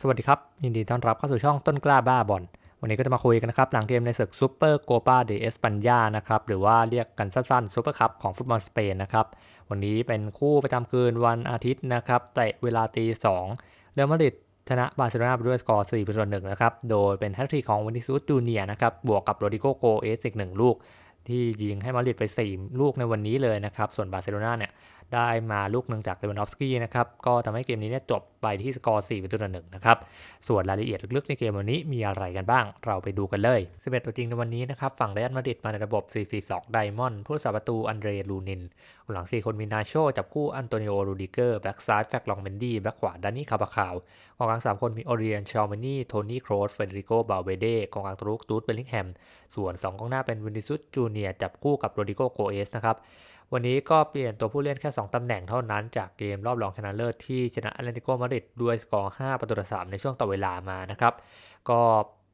สวัสดีครับ ยินดีต้อนรับเข้าสู่ช่องต้นกล้าบ้าบอลวันนี้ก็จะมาคุยกันนะครับ หลังเกมในศึกซูเปอร์โกปาเดเอสปัญญานะครับ หรือว่าเรียกกันสั้นๆซูเปอร์คัพของฟุตบอลสเปนนะครับ วันนี้เป็นคู่ประจำคืนวันอาทิตย์นะครับเตะเวลาตีสองเรอัลมาดริดชนะบาร์เซโลนาไปด้วยสกอร์4ประตูหนึ่งนะครับ โดยเป็นแฮตทริกของวินิซูสจูเนียนะครับ บวกกับโรดิโกโกเอสอีกหนึ่งลูกที่ยิงให้มาดริดไป 4 ลูกในวันนี้เลยนะครับ ส่วนบาร์เซโลนาเนี่ยได้มาลูกหนึ่งจากเลวานอฟสกี้นะครับก็ทำให้เกมนี้เนี่ยจบไปที่สกอร์4ประตูต่อหนึ่งนะครับส่วนรายละเอียดลึกๆในเกมวันนี้มีอะไรกันบ้าง เราไปดูกันเลย 11 ตัวจริงในวันนี้นะครับฝั่งเรอัลมาดริดมาในระบบ 4-4-2 ไดมอนด์ผู้รักษาประตูอันเดรลูนินหลัง 4 คนมีนาโชจับคู่อันโตนิโอรูดิเกอร์แบ็กซ้ายแฟกลองเมนดี้แบ็กขวาดานี่คาบาคาวกองกลาง 3 คนมีโอเรียนชอลเมนี่โทนี่โครสเฟเดริโกบาเวเดกองกลางตรุกตูดเบลลิงแฮมส่วน 2กองหน้าเป็นวินิซุสจูเนียจับคู่กับโรดิโกโกเอสนะครับ วันนี้ก็เปลี่ยนตัวผู้เล่นแค่ 2 ตำแหน่งเท่านั้นจากเกมรอบรองชนะเลิศที่ชนะแอตเลติโกมาดริดด้วยสกอร์ 5 ประตูต่อ3ในช่วงต่อเวลามานะครับ ก็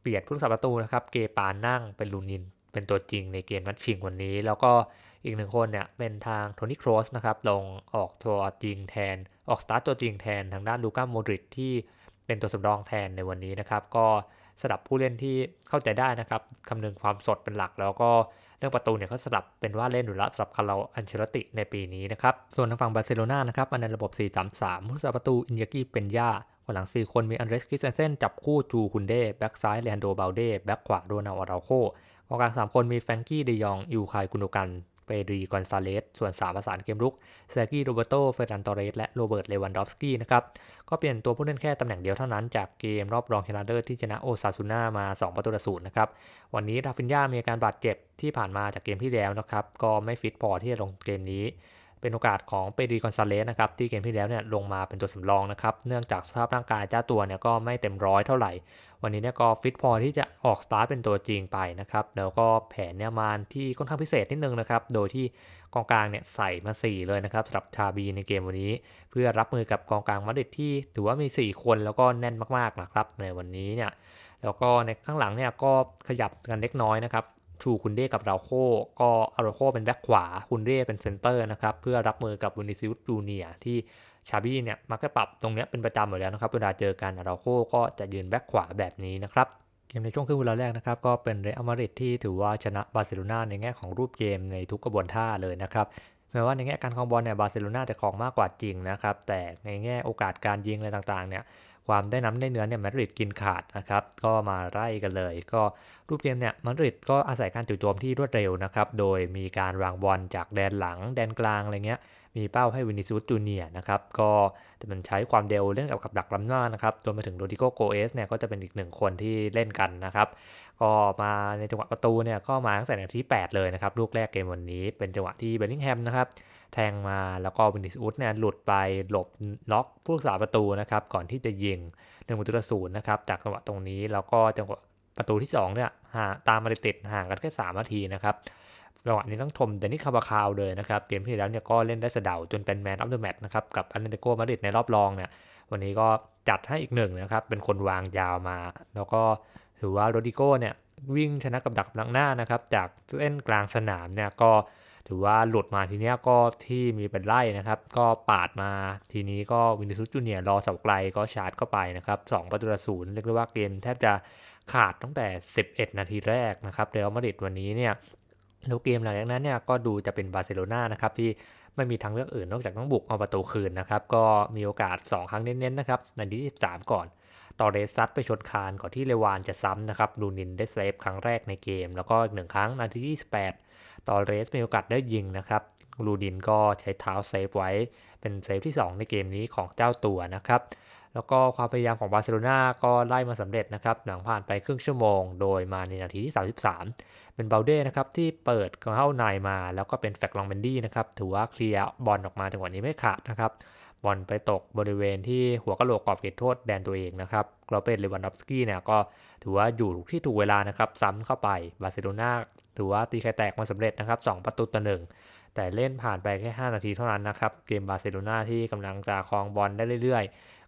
เปลี่ยนผู้รักษาประตูนะครับ เกปานั่งเป็นลูนิน เป็นตัวจริงในเกมนัดชิงวันนี้ แล้วก็อีกหนึ่งคนเนี่ยเป็นทางโทนี่โครสนะครับลงออกตัวจริงแทน ออกสตาร์ตตัวจริงแทนทางด้านลูก้าโมดริดที่เป็นตัวสำรองแทนในวันนี้นะครับ ก็สลับผู้เล่นที่เข้าใจได้นะครับคำนึงความสดเป็นหลักแล้วก็ รื่องประตูเนี่ยเขาสลับเป็นว่าเล่นอยู่แล้วสำหรับคาร์ลอันเชลติในปีนี้นะครับ ส่วนทางฝั่งบาร์เซโลนานะครับมาในระบบ 4-3-3ผู้สาประตูอินยากิเป็นย่าคนหลัง 4 คนมีอันเดรสกิสเซนเซนจับคู่จูคุนเดแบ็กซ้ายเลนโดบาลเดแบ็กขวาโดนัลอาราโคกองกลาง 3 คนมีแฟรงกี้เดยองอิวคายกุนโดกัน เปรีกอนซาเลส ส่วน3ประสานเกมรุกเซอร์กี้โรเบโตเฟรนันตอเรส และโรเบิร์ต เลวันดอฟสกี้นะครับ ก็เปลี่ยนตัวผู้เล่นแค่ตำแหน่งเดียวเท่านั้นจากเกมรอบรองชนะเลิศที่ชนะโอซาซูน่ามา 2 ประตูต่อศูนย์นะครับ วันนี้ราฟินยามีอาการบาดเจ็บที่ผ่านมาจากเกมที่แล้วนะครับ ก็ไม่ฟิตพอที่จะลงเกมนี้ เป็นโอกาสของเปรีกอนซาเลสนะครับที่เกมที่แล้วเนี่ยลงมาเป็นตัวสำรองนะครับเนื่องจากสภาพร่างกายเจ้าตัวเนี่ยก็ไม่เต็มร้อยเท่าไหร่ วันนี้เนี่ยก็ฟิตพอที่จะออกสตาร์ทเป็นตัวจริงไปนะครับแล้วก็แผนเนี่ยมาที่ค่อนข้างพิเศษนิดนึงนะครับโดยที่กองกลางเนี่ยใส่มา 4 เลยนะครับสำหรับชาบีในเกมวันนี้ เพื่อรับมือกับกองกลางมาดริดที่ถือว่ามี 4 คนแล้วก็แน่นมากๆนะครับในวันนี้เนี่ยแล้วก็ในข้างหลังเนี่ยก็ขยับกันเล็กน้อยนะครับ ชูคุนเดกับราโคก็อาราโคเป็นแบ็คขวาคุนเดเป็นเซนเตอร์นะครับเพื่อรับมือกับวินิซิอุสจูเนียที่ชาบี้เนี่ยมักจะปรับตรงนี้เป็นประจำอยู่แล้วนะครับเวลาเจอกันอาราโคก็จะยืนแบ็คขวาแบบนี้นะครับเกมในช่วงครึ่งเวลาแรกนะครับก็เป็นเรอัลมาดริดที่ถือว่าชนะบาร์เซโลนาในแง่ของรูปเกมในทุกกระบวนท่าเลยนะครับแม้ว่าในแง่การครองบอลเนี่ยบาร์เซโลนาจะครองมากกว่าจริงนะครับแต่ในแง่โอกาสการยิงอะไรต่างๆเนี่ย ความได้น้ำได้เนื้อเนี่ยมาดริดกินขาดนะครับก็มาไล่กันเลย ก็รูปเกมเนี่ยมาดริดก็อาศัยการจู่โจมที่รวดเร็วนะครับโดยมีการวางบอลจากแดนหลังแดนกลางอะไรเงี้ย มีเป้าให้วินิซูสจูเนียนะครับก็จะเป็นใช้ความเร็วเล่นกับกับดักล้ำหน้านะครับรวมไปถึงโรดิโกโกเอสเนี่ยก็จะเป็นอีกหนึ่งคนที่เล่นกันนะครับก็มาในจังหวะประตูเนี่ยก็มาตั้งแต่นาที่8เลยนะครับลูกแรกเกมวันนี้เป็นจังหวะที่เบลลิงแฮมนะครับแทงมาแล้วก็วินิซูสเนี่ยหลุดไปหลบล็อกผู้รักษาประตูนะครับก่อนที่จะยิงหนึ่งประตูต่อศูนย์นะครับจากจังหวะตรงนี้แล้วก็จังหวะประตูที่2เนี่ยห่างตามมาติดห่างกันแค่3นาทีนะครับ จังหวะนี้ต้องชมเดนิสคาบาคาวเลยนะครับเกมที่แล้วเนี่ยก็เล่นได้สะเดาจนเป็นแมนออฟเดอะแมตช์นะครับกับอันเลนติโกมาดริดในรอบรองเนี่ยวันนี้ก็จัดให้อีกหนึ่งนะครับเป็นคนวางยาวมา แล้วก็ถือว่าโรดิโกเนี่ยวิ่งชนะกับดักหลังหน้านะครับจากเส้นกลางสนามเนี่ยก็ถือว่าหลุดมาทีเนี้ยก็ที่มีเป็นไล่นะครับ ก็ปาดมาทีนี้ก็วินิซุสจูเนียรอเสาไกลก็ชาร์จเข้าไปนะครับ2ประตูต่อศูนย์เรียกได้ว่าเกมแทบจะขาดตั้งแต่ 11 นาทีแรกนะครับเรอัลมาดริดวันนี้เนี่ย แล้วเกมหลังจากนั้นเนี่ยก็ดูจะเป็นบาร์เซโลนานะครับที่ไม่มีทางเลือกอื่นนอกจากต้องบุกเอาประตูคืนนะครับก็มีโอกาส 2 ครั้งเน้นๆนะครับในที่13 ก่อนตอเรสซัดไปชนคานก่อนที่เลวานจะซ้ำนะครับลูนินได้เซฟครั้งแรกในเกม แล้วก็อีกหนึ่งครั้งนาทีที่28ตอเรสมีโอกาสได้ยิงนะครับลูดินก็ใช้เท้าเซฟไว้เป็นเซฟที่ 2 ในเกมนี้ของเจ้าตัวนะครับ แล้วก็ความพยายามของบาร์เซโลนาก็ไล่มาสำเร็จนะครับ หลังผ่านไปครึ่งชั่วโมง โดยมาในนาทีที่ 33 เป็นเบลเด้นะครับที่เปิดเข้าในมา แล้วก็เป็นแฟกลองเบนดี้นะครับ ถือว่าเคลียร์บอลออกมาจังหวะนี้ไม่ขาดนะครับบอลไปตกบริเวณที่หัวกะโหลกกรอบเขตโทษแดนตัวเองนะครับกรอเป็นเลวันดอฟสกี้เนี่ยก็ถือว่าอยู่ที่ถูกเวลานะครับซ้ำเข้าไปบาร์เซโลนาถือว่าตีไข่แตกมาสำเร็จนะครับ 2 ประตูต่อหนึ่งแต่เล่นผ่านไปแค่ 5 นาทีเท่านั้นนะครับ เกมบาร์เซโลนาที่กำลังจะครองบอลได้เรื่อย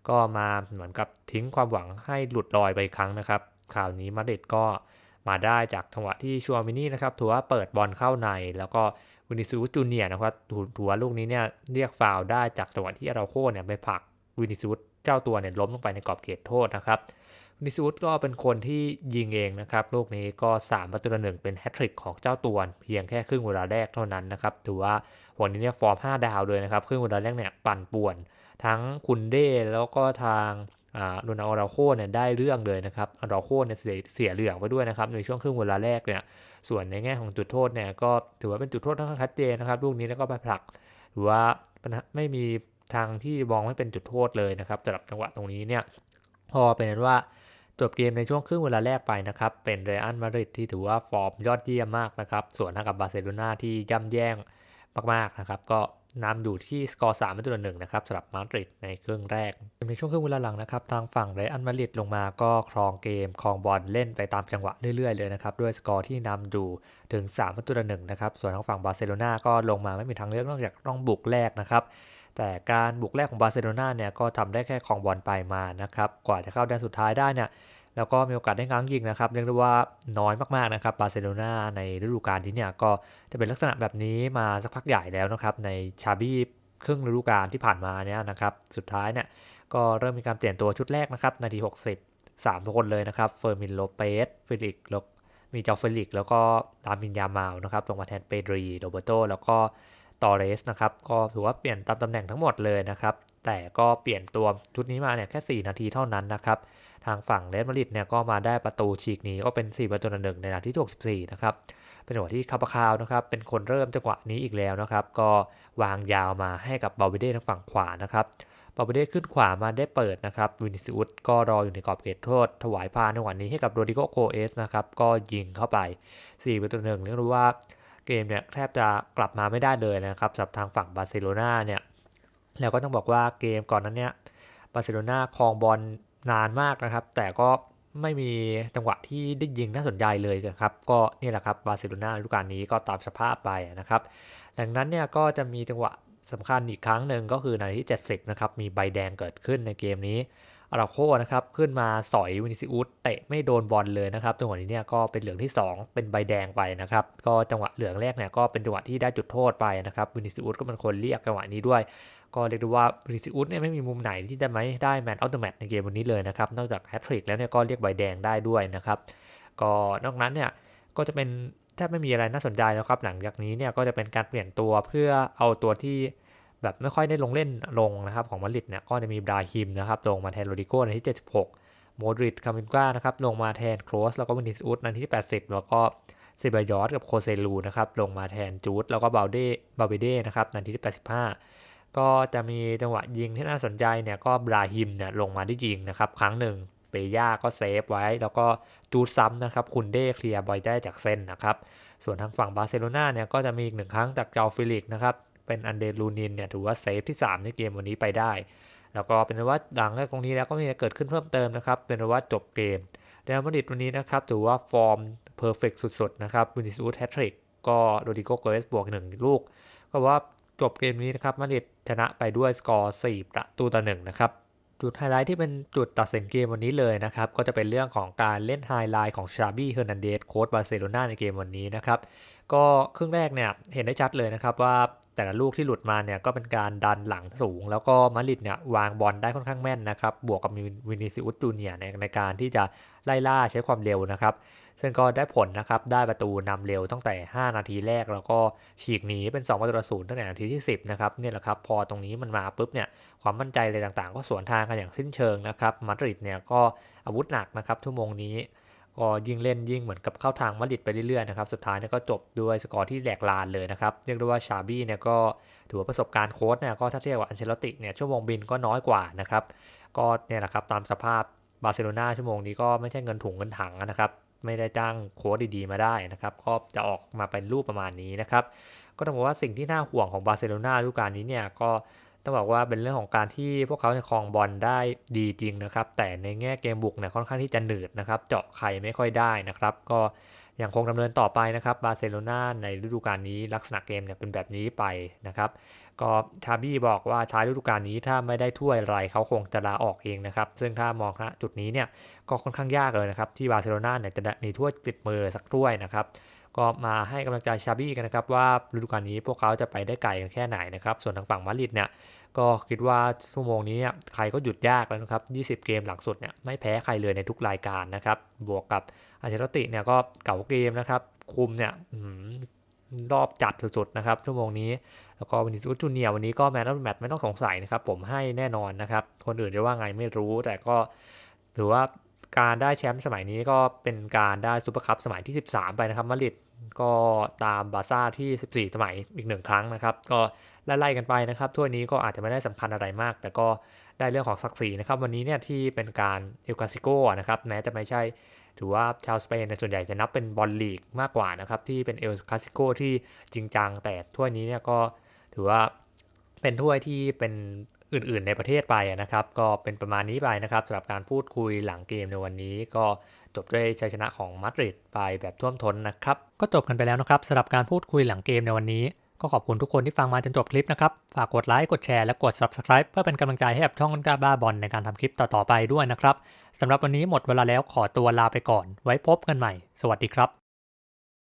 ก็มาเหมือนกับทิ้งความหวังให้หลุดลอยไปครั้งนะครับข่าวนี้มาดริดก็มาได้จากจังหวะที่ชัวมินี่นะครับถือว่าเปิดบอลเข้าใน แล้วก็วินิซูสจูเนียนะครับถือว่าลูกนี้เนี่ยเรียกฟาวได้จากจังหวะที่อาราโคเนี่ยไปผลักวินิซูสเจ้าตัวเนี่ยล้มลงไปในกรอบเขตโทษนะครับ นิซิอุสก็เป็นคนที่ยิงเองนะครับลูกนี้ก็ 3 ประตูต่อหนึ่งเป็นแฮตทริกของเจ้าตัวเพียงแค่ครึ่งเวลาแรกเท่านั้นนะครับถือว่าวันนี้เนี่ยฟอร์ม 5 ดาวเลยนะครับครึ่งเวลาแรกเนี่ยปั่นป่วน ทั้งคุนเด้แล้วก็ทางโดนาอาราโคเนี่ยได้เรื่องเลยนะครับอาราโคเนี่ยเสียเหลืองไปด้วยนะครับในช่วงครึ่งเวลาแรกเนี่ยส่วนในแง่ของจุดโทษเนี่ยก็ถือว่าเป็นจุดโทษที่ชัดเจนนะครับลูกนี้แล้วก็ไปผลักหรือว่าไม่มีทางที่มองไม่เป็นจุดโทษเลยนะครับสำหรับจังหวะตรงนี้เนี่ยพอเป็นว่า จบเกมในช่วงครึ่งเวลาแรกไปนะครับ เป็นเรอัลมาดริดที่ถือว่าฟอร์มยอดเยี่ยมมากนะครับ ส่วนทางกับบาร์เซโลนาที่ย่ำแย่งมากๆนะครับ ก็นำอยู่ที่สกอร์3ประตูต่อหนึ่งนะครับสำหรับมาดริดในครึ่งแรก ในช่วงครึ่งเวลาหลังนะครับ ทางฝั่งเรอัลมาดริดลงมาก็ครองเกมครองบอลเล่นไปตามจังหวะเรื่อยๆเลยนะครับ ด้วยสกอร์ที่นำอยู่ถึง3ประตูต่อหนึ่งนะครับ ส่วนทางฝั่งบาร์เซโลนาก็ลงมาไม่มีทางเลือกนอกจากต้องบุกแรกนะครับ แต่การบุกแรกของบาร์เซโลนาเนี่ยก็ทำได้แค่ครองบอลไปมานะครับ กว่าจะเข้าแดนสุดท้ายได้เนี่ยแล้วก็มีโอกาสได้ง้างยิงนะครับ เรียกได้ว่าน้อยมากๆนะครับบาร์เซโลนาในฤดูกาลนี้เนี่ยก็จะเป็นลักษณะแบบนี้มาสักพักใหญ่แล้วนะครับในชาบี้ครึ่งฤดูกาลที่ผ่านมาเนี่ยนะครับสุดท้ายเนี่ยก็เริ่มมีการเปลี่ยนตัวชุดแรกนะครับนาที 60 3 คนเลยนะครับเฟอร์มินโลเปสฟิลิกแล้วมีเจ้าเฟลิกแล้วก็ดามินยามาวนะครับลงมาแทนเปดรีโรเบโตแล้วก็ ตอเรสนะครับก็ถือว่าเปลี่ยนตามตำแหน่งทั้งหมดเลยนะครับแต่ก็เปลี่ยนตัวชุดนี้มาเนี่ยแค่ 4 นาทีเท่านั้นนะครับทางฝั่งเรอัลมาริดเนี่ยก็มาได้ประตูฉีกหนีก็เป็น 4 ประตูต่อหนึ่งในนาทีที่ 64 นะครับ เป็นจังหวะที่คาปาคาวนะครับเป็นคนเริ่มจังหวะนี้อีกแล้วนะครับ ก็วางยาวมาให้กับบาเบเด้ทางฝั่งขวานะครับบาเบเด้ขึ้นขวามาได้เปิดนะครับวินิซิอุสก็รออยู่ในกรอบเขตโทษ ถวายพานในวันนี้ให้กับโรดิโกโกเอสนะครับก็ยิงเข้าไป 4 ประตูหนึ่งเรียกว่า เกมเนี่ยแทบจะกลับมาไม่ได้เลยนะครับสำหรับทางฝั่งบาร์เซโลนาเนี่ยแล้วก็ต้องบอกว่าเกมก่อนนั้นเนี่ยบาร์เซโลนาครองบอลนานมากนะครับ แต่ก็ไม่มีจังหวะที่ได้ยิงน่าสนใจเลยครับ ก็นี่แหละครับบาร์เซโลนาฤดูกาลนี้ก็ตามสภาพไปนะครับ ดังนั้นเนี่ยก็จะมีจังหวะสำคัญอีกครั้งหนึ่งก็คือในที่ 70 นะครับ มีใบแดงเกิดขึ้นในเกมนี้ อาราโคนะครับ ขึ้นมาสอยวินิซิอุสเตะไม่โดนบอลเลยนะครับจังหวะนี้เนี่ยก็เป็นเหลืองที่ 2 เป็นใบแดงไปนะครับ ก็จังหวะเหลืองแรกเนี่ยก็เป็นจังหวะที่ได้จุดโทษไปนะครับวินิซิอุสก็เป็นคนเรียกจังหวะนี้ด้วย ก็เรียกได้ว่าวินิซิอุสเนี่ยไม่มีมุมไหนที่จะไม่ได้แมตช์อัลติเมทในเกมวันนี้เลยนะครับนอกจากแฮตทริกแล้วเนี่ยก็เรียกใบแดงได้ด้วยนะครับก็นอกนั้นเนี่ยก็จะเป็นแทบไม่มีอะไรน่าสนใจแล้วครับ หลังจากนี้เนี่ยก็จะเป็นการเปลี่ยนตัวเพื่อเอาตัวที่ แบบไม่ค่อยได้ลงเล่นลงนะครับของมาริดเนี่ยก็จะมีบราฮิมนะครับลงมาแทนโรดิโกในที่ 76 โมดริดคามินกานะครับลงมาแทนโครสแล้วก็วินิสอุสในที่ 80 แล้วก็ซิบายอสกับโคเซลูนะครับลงมาแทนจูดแล้วก็บาเดบาเบเดนะครับในที่ 85 ก็จะมีจังหวะยิงที่น่าสนใจเนี่ยก็บราฮิมเนี่ยลงมาได้ยิงนะครับครั้งหนึ่งเปย่าก็เซฟไว้ แล้วก็จูดซ้ำนะครับคุณเด้เคลียร์บอยได้จากเส้นนะครับส่วนทางฝั่งบาร์เซโลนาเนี่ยก็จะมีอีกหนึ่งครั้งจากเจาฟิลิกนะครับ เป็นอันเดรูนินเนี่ยถือว่าเซฟที่ 3 ในเกมวันนี้ไปได้ แล้วก็เป็นว่าหลังจากตรงนี้แล้วก็มีเกิดขึ้นเพิ่มเติมนะครับ เป็นว่าจบเกมเรอัลมาดริดวันนี้นะครับถือว่าฟอร์มเพอร์เฟกสุดๆนะครับวินิสูสแฮตทริกก็โรดิโกโกเรสบวกหนึ่งลูก ก็ว่าจบเกมนี้นะครับมาดริดชนะไปด้วยสกอร์4ประตูต่อหนึ่งนะครับจุดไฮไลท์ที่เป็นจุดตัดสินเกมวันนี้เลยนะครับ ก็จะเป็นเรื่องของการเล่นไฮไลท์ของชาบี้เฮอร์นันเดสโค้ชบาร์เซโลนาในเกมวันนี้นะครับ ก็ครึ่งแรกเนี่ยเห็นได้ชัดเลยนะครับว่า แต่ละลูกที่หลุดมาเนี่ยก็เป็นการดันหลังสูง แล้วก็มาริดเนี่ยวางบอลได้ค่อนข้างแม่นนะครับ บวกกับวินิซิอุสจูเนียในในการที่จะไล่ล่าใช้ความเร็วนะครับ ซึ่งก็ได้ผลนะครับ ได้ประตูนำเร็วตั้งแต่ 5 นาทีแรก แล้วก็ฉีกหนีเป็น 2 ประตูศูนย์ตั้งแต่นาทีที่ 10 นะครับนี่แหละครับ พอตรงนี้มันมาปุ๊บเนี่ยความมั่นใจอะไรต่างๆ ก็สวนทางกันอย่างสิ้นเชิงนะครับมาดริดเนี่ยก็อาวุธหนักนะครับชั่วโมงนี้ ก็ยิ่งเล่นยิ่งเหมือนกับเข้าทางมาดริดไปเรื่อยๆนะครับ สุดท้ายเนี่ยก็จบด้วยสกอร์ที่แหลกลานเลยนะครับ เรียกได้ว่าชาบี้เนี่ยก็ถือว่าประสบการณ์โค้ชเนี่ยก็ถ้าเทียบกับอันเชลติเนี่ยชั่วโมงบินก็น้อยกว่านะครับ ก็เนี่ยแหละครับตามสภาพบาร์เซโลนาชั่วโมงนี้ก็ไม่ใช่เงินถุงเงินถังนะครับ ไม่ได้จ้างโค้ชดีๆมาได้นะครับ ก็จะออกมาเป็นรูปประมาณนี้นะครับ ก็ต้องบอกว่าสิ่งที่น่าห่วงของบาร์เซโลนาฤดูกาลนี้เนี่ยก็ ต้องบอกว่าเป็นเรื่องของการที่พวกเขาครองบอลได้ดีจริงนะครับ แต่ในแง่เกมบุกเนี่ยค่อนข้างที่จะหนืดนะครับ เจาะใครไม่ค่อยได้นะครับ ก็ยังคงดำเนินต่อไปนะครับบาร์เซโลนาในฤดูกาลนี้ลักษณะเกมเนี่ยเป็นแบบนี้ไปนะครับ ก็ทาบี้บอกว่าท้ายฤดูกาลนี้ถ้าไม่ได้ถ้วยอะไรเขาคงจะลาออกเองนะครับ ซึ่งถ้ามองณจุดนี้เนี่ยก็ค่อนข้างยากเลยนะครับที่บาร์เซโลนาเนี่ยจะมีถ้วยติดมือสักถ้วยนะครับ ก็มาให้กำลังใจชาบี้กันนะครับว่าฤดูกาลนี้พวกเขาจะไปได้ไกลกันแค่ไหนนะครับส่วนทางฝั่งมาริดเนี่ยก็คิดว่าชั่วโมงนี้เนี่ยใครก็หยุดยากแล้วนะครับ 20 เกมหลังสุดเนี่ยไม่แพ้ใครเลยในทุกรายการนะครับบวกกับอัชรติเนี่ยก็เก่าเกมนะครับคุมเนี่ยหือรอบจัดสุดๆนะครับชั่วโมงนี้ แล้วก็วินิสุจูเนียวันนี้ก็แมนต์แมตช์ไม่ต้องสงสัยนะครับผมให้แน่นอนนะครับคนอื่นจะว่าไงไม่รู้แต่ก็ถือว่าการได้แชมป์สมัยนี้ก็เป็นการได้ซูเปอร์คัพสมัยที่ 13 ไปนะครับมาริด ก็ตามบาซ่าที่ 14 สมัยอีกหนึ่งครั้งนะครับ ก็ไล่ๆกันไปนะครับถ้วยนี้ก็อาจจะไม่ได้สำคัญอะไรมาก แต่ก็ได้เรื่องของศักดิ์ศรีนะครับ วันนี้เนี่ยที่เป็นการเอลกาซิโกนะครับแม้จะไม่ใช่ถือว่าชาวสเปนในส่วนใหญ่จะนับเป็นบอลลีกมากกว่านะครับ ที่เป็นเอลคาซิโกที่จริงจังแต่ถ้วยนี้เนี่ยก็ถือว่าเป็นถ้วยที่เป็น อื่นๆในประเทศไปนะครับ ก็เป็นประมาณนี้ไปนะครับสำหรับการพูดคุยหลังเกมในวันนี้ก็จบด้วยชัยชนะของมาดริดไปแบบท่วมท้นนะครับ ก็จบกันไปแล้วนะครับสำหรับการพูดคุยหลังเกมในวันนี้ ก็ขอบคุณทุกคนที่ฟังมาจนจบคลิปนะครับ ฝากกดไลค์กดแชร์และกด Subscribe เพื่อเป็นกำลังใจให้กับช่องกล้าบ้าบอลในการทำคลิปต่อๆไปด้วยนะครับสำหรับวันนี้หมดเวลาแล้วขอตัวลาไปก่อน ไว้พบกันใหม่ สวัสดีครับ